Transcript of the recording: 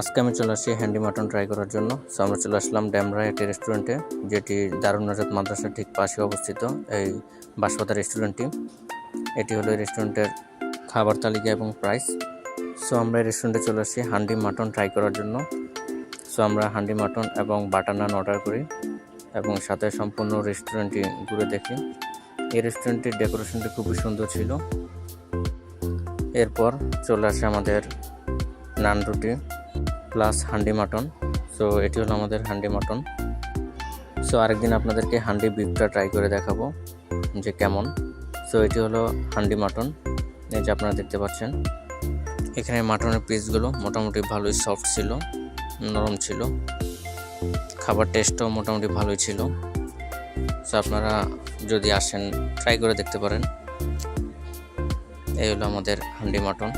আজকে আমি চলে আসি হ্যান্ডি মাটন ট্রাই করার জন্য। সো আমরা চলে আসলাম ড্যামরা একটি রেস্টুরেন্টে যেটি দারুণ নাজাত মাদ্রাসার ঠিক পাশে অবস্থিত এই বাসপাতা রেস্টুরেন্টটি এটি হলো রেস্টুরেন্টের খাবার তালিকা এবং প্রাইস সো আমরা এই রেস্টুরেন্টে চলে আসি হান্ডি মাটন ট্রাই করার জন্য। সো আমরা হান্ডি মাটন এবং বাটার নান অর্ডার করি এবং সাথে সম্পূর্ণ রেস্টুরেন্টটি ঘুরে দেখি। এই রেস্টুরেন্টটির ডেকোরেশনটি খুবই সুন্দর ছিল। এরপর চলে আসে আমাদের নান রুটি। Plus handi mutton. সো এটি হলো আমাদের হান্ডি মাটন। সো আরেকদিন আপনাদেরকে হান্ডি বিফটা ট্রাই করে দেখাবো যে কেমন। সো এটি হলো হান্ডি মাটন। এই যে আপনারা দেখতে পাচ্ছেন, এখানে মাটনের পিসগুলো মোটামুটি ভালোই সফট ছিল, নরম ছিল। খাবার টেস্টও মোটামুটি ভালোই ছিল। সো আপনারা যদি আসেন ট্রাই করে দেখতে পারেন। এই হলো আমাদের হান্ডি মাটন।